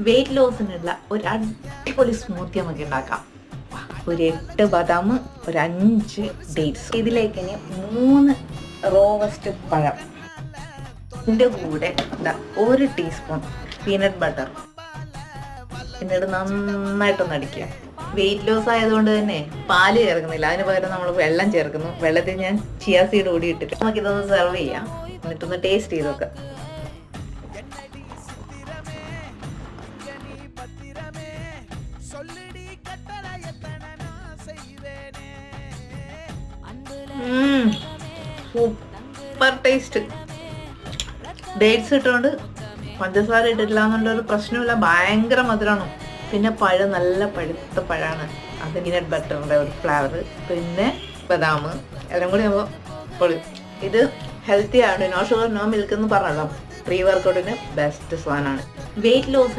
Wait ലോസിനുള്ള ഒരു അടിപൊളി smoothie നമുക്ക് ഉണ്ടാക്കാം. ഒരു എട്ട് ബദാം ഒരു അഞ്ച് ഡേറ്റ്സ് ഇതിലേക്ക് ഇനി മൂന്ന് റോവസ്റ്റ് പഴം. ഇതിന്റെ കൂടെ ഒരു ടീസ്പൂൺ പീനട്ട് ബട്ടർ എന്നിട്ട് നന്നായിട്ടൊന്ന് അടിക്കുക. വെയിറ്റ് ലോസ് ആയതുകൊണ്ട് തന്നെ പാൽ ചേർക്കുന്നില്ല. അതിന് പകരം നമ്മൾ വെള്ളം ചേർക്കുന്നു. വെള്ളത്തിൽ ഞാൻ ചിയാ സീഡ് കൂടി ഇട്ടിട്ട് നമുക്കിതൊന്ന് സെർവ് ചെയ്യാം. എന്നിട്ടൊന്ന് ടേസ്റ്റ് ചെയ്ത് നോക്കാം. സൂപ്പർ ടേസ്റ്റ് ഡേറ്റ്സ് ഇട്ടുകൊണ്ട് പഞ്ചസാര ഇട്ടില്ല എന്നുള്ളൊരു പ്രശ്നമില്ല ഭയങ്കര മധുരമാണ് പിന്നെ പഴം നല്ല പഴുത്ത പഴമാണ്. അത് പീനട്ട് ബട്ടറിന്റെ ഒരു ഫ്ലേവർ പിന്നെ ബദാം. എല്ലാം കൂടി നമ്മൾ പൊളി. ഇത് ഹെൽത്തി ആണ്. നോ ഷുഗർ നോ മിൽക്ക് എന്ന് പറഞ്ഞല്ലോ. പ്രീ വർക്കൗട്ടിന് ബെസ്റ്റ് സാധനമാണ്. Weight loss